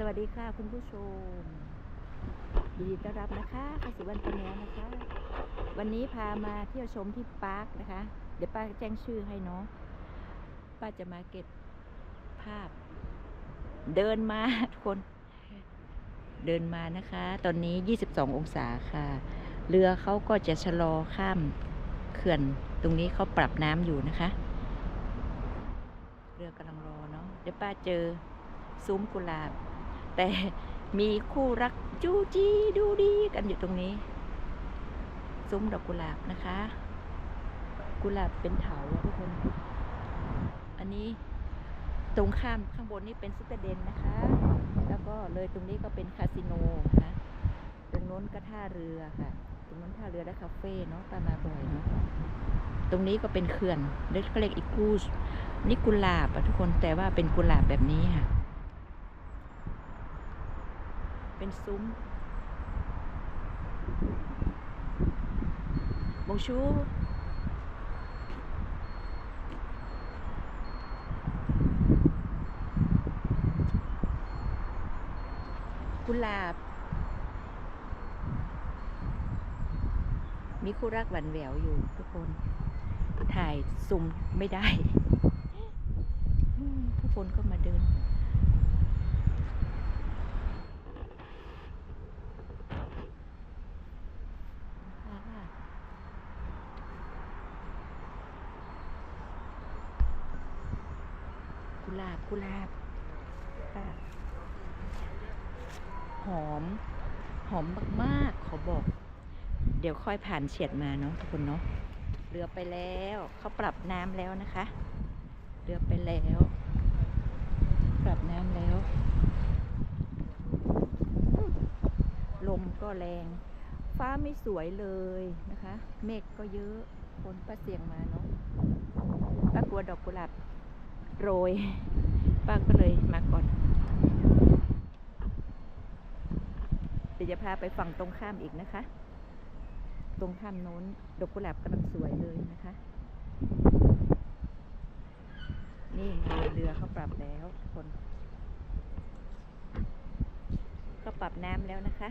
สวัสดีค่ะคุณผู้ชมยินดีต้อนรับนะคะเข้าสู่วันตัวเนี้ยนะคะ วันนี้พามาเที่ยวชมที่ปาร์คนะคะ เดี๋ยวป้าแจ้งชื่อให้เนาะป้าจะมาเก็บภาพ เดินมาทุกคน เดินมานะคะ ตอนนี้ 22 องศาค่ะ เรือเขาก็จะชะลอข้ามเขื่อนตรงนี้เขาปรับน้ำอยู่นะคะ เรือกำลังรอเนาะเดี๋ยวป้าเจอซุ้มกุหลาบ แต่มีคู่รักจูจีดูดีกันอยู่ตรงนี้ ซุ้มดอกกุหลาบนะคะ กุหลาบเป็นเถาทุกคน อันนี้ตรงข้ามข้างบนนี่เป็นซิตาเดนนะคะ แล้วก็เลยตรงนี้ก็เป็นคาสิโนนะคะตรงโน้นก็ท่าเรือค่ะ ตรงโน้นท่าเรือและคาเฟ่เนาะปามาบ่อยเนาะตรงนี้ก็เป็นเขื่อนเรียกเขาเรียกอีกูสนี่กุหลาบอะทุกคนแต่ว่าเป็นกุหลาบแบบนี้ค่ะ เป็นซุ้มบงชูกุหลาบ มีคู่รักหวันแหววอยู่ทุกคน ถ่ายซุมไม่ได้ ผู้คนก็มาเดิน ค่ะกุ หลาบกุหลาบหอม หอมมากๆ ขอบอก เดี๋ยวค่อยผ่านเฉียดมาเนาะทุกคนเนาะเรือไปแล้วเขาปรับน้ำแล้วนะคะ เรือไปแล้ว ปรับน้ำแล้ว ลมก็แรง ฟ้าไม่สวยเลยนะคะ เมฆก็เยอะคนป้าเสียงมาเนาะป้ากลัวดอกกุหลาบ โรยป้าก็เลยมาก่อน เดี๋ยวจะพาไปฝั่งตรงข้ามอีกนะคะ ตรงข้ามโน้นดอกกุหลาบกำลังสวยเลยนะคะ นี่เรือเขาปรับแล้วคนเขาปรับน้ำแล้วนะคะ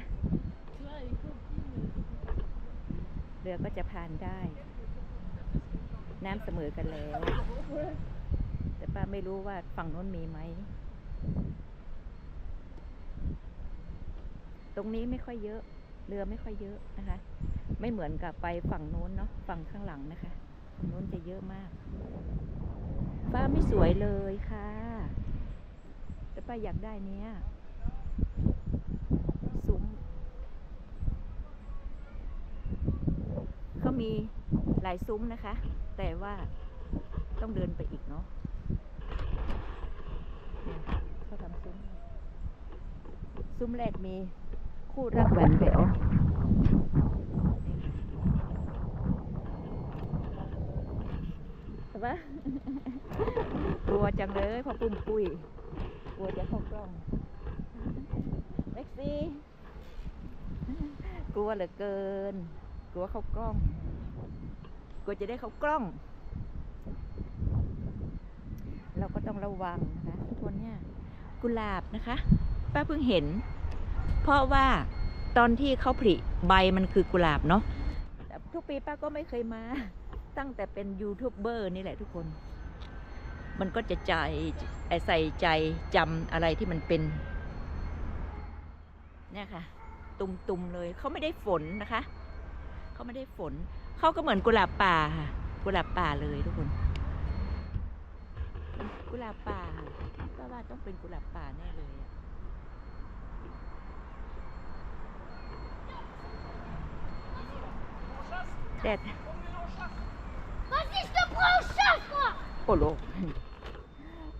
เรือก็จะผ่านได้ น้ำเสมอกันแล้ว ป้าไม่รู้ว่าฝั่งโน้นมีไหม ตรงนี้ไม่ค่อยเยอะ เรือไม่ค่อยเยอะนะคะ ไม่เหมือนกับไปฝั่งโน้นเนาะ ฝั่งข้างหลังนะคะฝั่งโน้นจะเยอะมากฟ้าไม่สวยเลยค่ะ แต่ป้าอยากได้เนี้ยซุ้มเขามีหลายซุ้มนะคะ แต่ว่าต้องเดินไปอีกเนาะเนี่ยเขาทำ ซุ้ม ซุ้มแรกมีคู่รักแหวนแหววใช่ปะกลัวจังเลยพอปุ้มปุ้ยกลัวจะเข้ากล้องเล็กซี่กลัวเหลือเกิน กลัวเข้ากล้อง กลัวจะได้เข้ากล้อง เราก็ต้องระวังนะคะทุกคนเนี่ย กุหลาบนะคะ ป้าเพิ่งเห็น เพราะว่าตอนที่เขาผลิใบมันคือกุหลาบเนาะทุกปีป้าก็ไม่เคยมา ตั้งแต่เป็นยูทูบเบอร์นี่แหละทุกคน มันก็จะใจใส่ใจจำอะไรที่มันเป็น เนี่ยค่ะ ตุ่มๆเลยเขาไม่ได้ฝนนะคะเขาไม่ได้ฝนเขาก็เหมือนกุหลาบป่าค่ะกุหลาบป่าเลยทุกคน กุหลาบป่าก็ว่าต้องเป็นกุหลาบป่าแน่เลยอะแดด Was ist der Brauchschaffer? โอ้โลก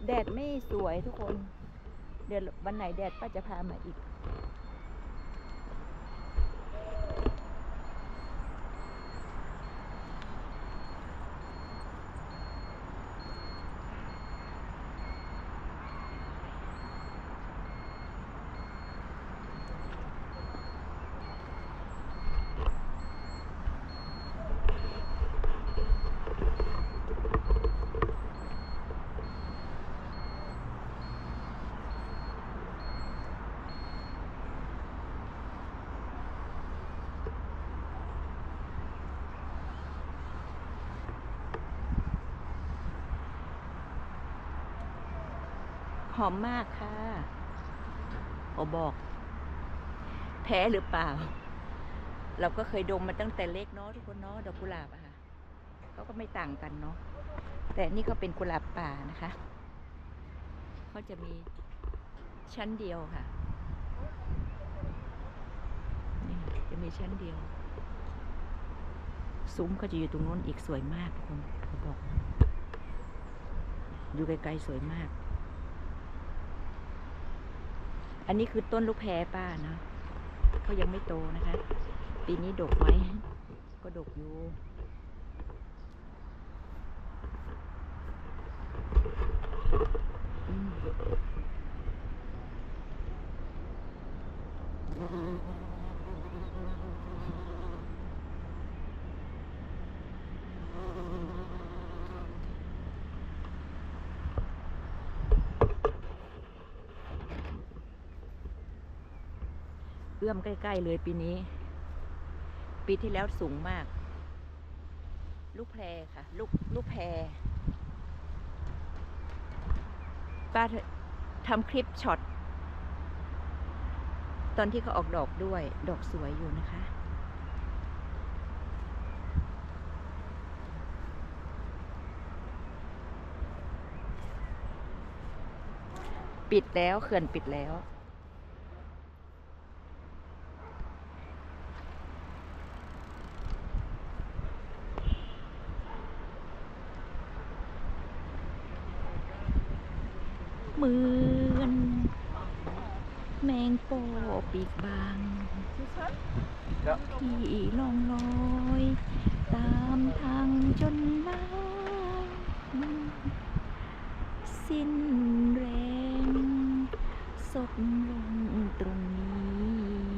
แดดไม่สวยทุกคน เดี๋ยววันไหนแดดป้าจะพามาอีก หอมมากค่ะโอบอก แพ้หรือเปล่า เราก็เคยดมมาตั้งแต่เล็กเนาะทุกคนเนาะดอกกุหลาบอะค่ะเขาก็ไม่ต่างกันเนาะแต่นี่เขาเป็นกุหลาบป่านะคะเขาจะมีชั้นเดียวค่ะนี่จะมีชั้นเดียวซุ้มเขาจะอยู่ตรงโน้นอีกสวยมากทุกคนเขาบอก อยู่ไกลๆสวยมาก อันนี้คือต้นลูกแพรป้านะเขายังไม่โตนะคะ ปีนี้ดกไหมก็ดกอยู่อืม อื้อมใกล้ ๆ เลยปีนี้ ปีที่แล้วสูงมาก ลูกแพรค่ะ ลูกลูกแพรป้าทำคลิปช็อต ตอนที่เขาออกดอกด้วย ดอกสวยอยู่นะคะ ปิดแล้วเขื่อนปิดแล้ว เหมือน แมงโปอปีกบางที่ลองลอย ตามทางจนลาสิ้นแรงสดลงตรงนี้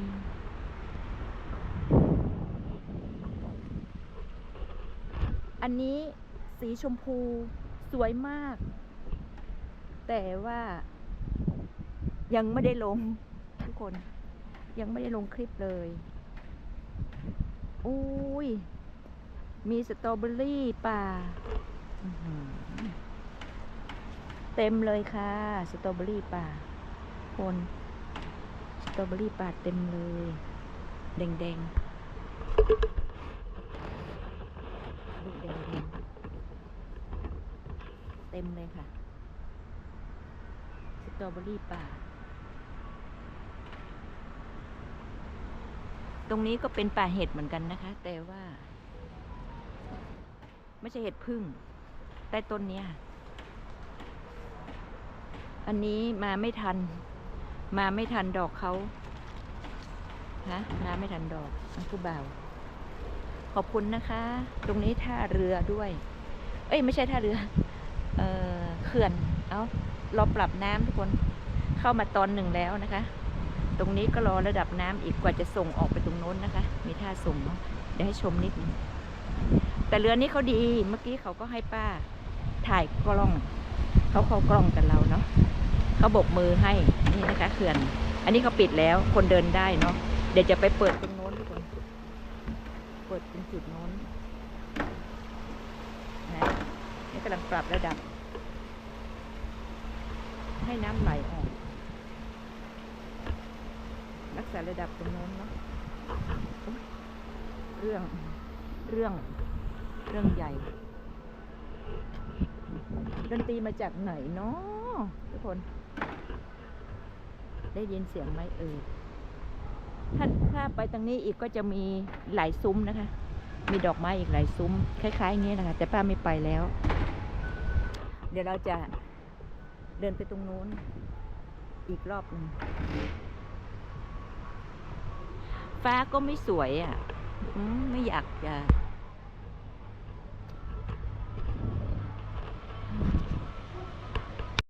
อันนี้สีชมพูสวยมาก แต่ว่า ยังไม่ได้ลงทุกคน ยังไม่ได้ลงคลิปเลยอุ้ย มีสตรอเบอรี่ป่าเต็มเลยค่ะ สตรอเบอรี่ป่า คน สตรอเบอรี่ป่าเต็มเลย แดงๆลูกแดงเต็มเลยค่ะ สตรอเบอรี่ป่า ตรงนี้ก็เป็นป่าเห็ดเหมือนกันนะคะ แต่ว่า ไม่ใช่เห็ดพึ่งใต้ต้นเนี้ยอันนี้มาไม่ทัน มาไม่ทันดอกเขาฮะมาไม่ทันดอกอันผู้บ่าวขอบคุณนะคะ ตรงนี้ท่าเรือด้วย เอ้ย ไม่ใช่ท่าเรือ เออเขื่อน เอาเราปรับน้ำทุกคน เข้ามาตอนหนึ่งแล้วนะคะ ตรงนี้ก็รอระดับน้ำอีกกว่าจะส่งออกไปตรงโน้นนะคะ มีท่าส่งเนาะเดี๋ยวให้ชมนิดนึงแต่เรือนี้เขาดีเมื่อกี้เขาก็ให้ป้าถ่ายกล้องเขาเขากล้องกับเราเนาะเขาบกมือให้นี่นะคะเขื่อน อันนี้เขาปิดแล้วคนเดินได้เนาะเดี๋ยวจะไปเปิดตรงโน้นทุกคนเปิดตรงจุดโน้นนะนี่กำลังปรับระดับ ให้น้ำไหลออก รักษาระดับตรงโน้นเนาะเรื่องเรื่องเรื่องใหญ่ดนตรีมาจากไหนเนาะทุกคน ได้ยินเสียงไหมเอ่ยถ้าถ้าไปตรงนี้อีกก็จะมีหลายซุ้มนะคะ มีดอกไม้อีกหลายซุ้ม คล้ายๆอย่างนี้นะคะ แต่ป้าไม่ไปแล้ว เดี๋ยวเราจะเดินไปตรงนู้น อีกรอบหนึ่ง ฟ้าก็ไม่สวยอะไม่อยากจะ